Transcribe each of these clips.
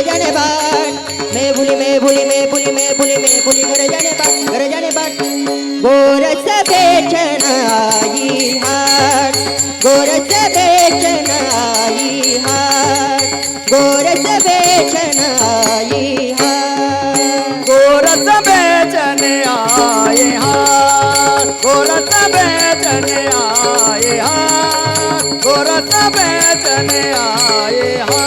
घर जाने बान मैं भूली मैं भूली मैं भूली मैं भूली मैं भूली घर जाने बान घर जाने बान गोरस बेचन आई हाट गोरस बेचन आई हाट गोरस बेचन आई हाट गोरस बेचन आए हाट गोरस बेचन आए हाट गोरस बेचन आए हाट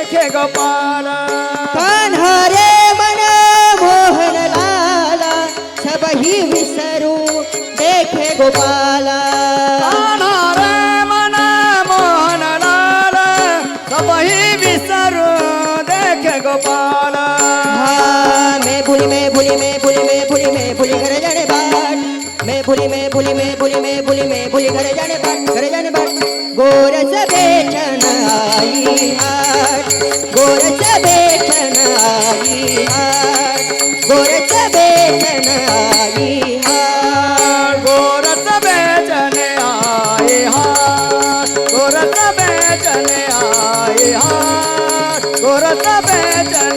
देखे गोपाल। कान्हरे मन मोहन लाला सबही विसरो देखे गोपाला। रे मन मोहन लाल सबही विसरो देखे गोपाल। हाँ, मैं भूली मैं भूली मैं भूली मैं भूली मैं भूली बाट मैं भूली मैं भूली मैं भूली मैं भूली मैं भूली घर जाने बाट घर जाने बाट गोरस बेचन आई हाट, गोरस बेचन आई हाट, गोरस बेचन आई हाट। गोरस बेचने आए हाथ गोरस बेचने आए हाथ गोरस बेचने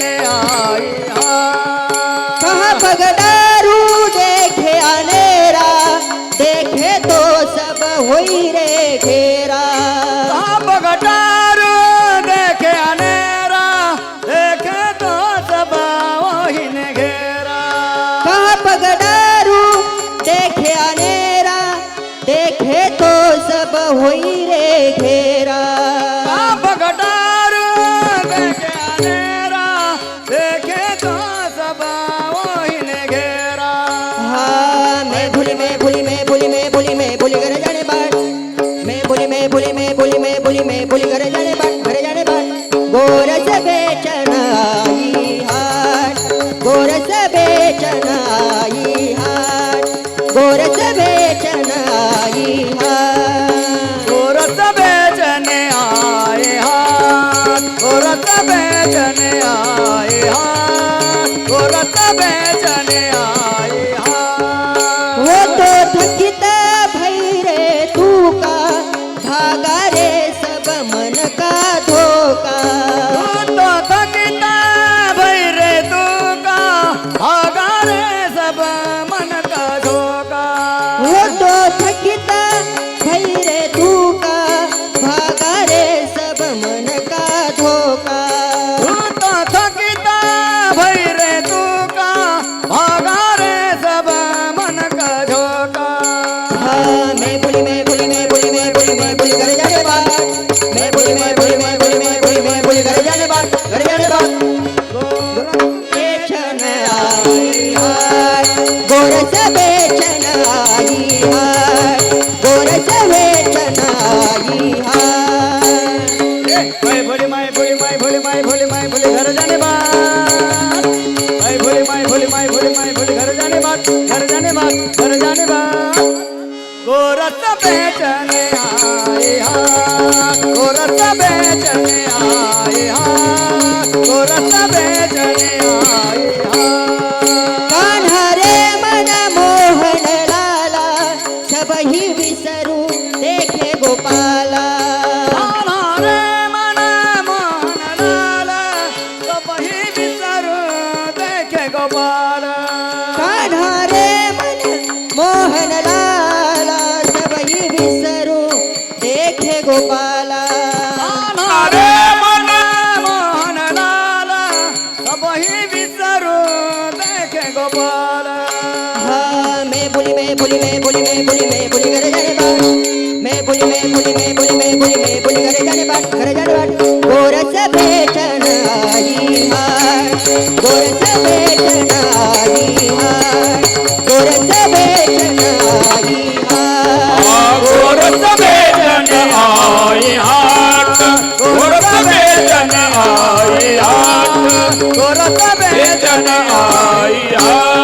तो सब हुई रे घेरा। आप बेचने आए हाथ गोरस बेचने आए बेचने आए हाथ गोरस बेचने आए लाला सबही विसरू देखे गोपाला। रे मन मोहन लाल कबही विसरू देखे गोपाल। हाँ मैं भूली मैं भूली मैं भूली मैं भूली मैं भूली घर हाथ गोरस बेचन आए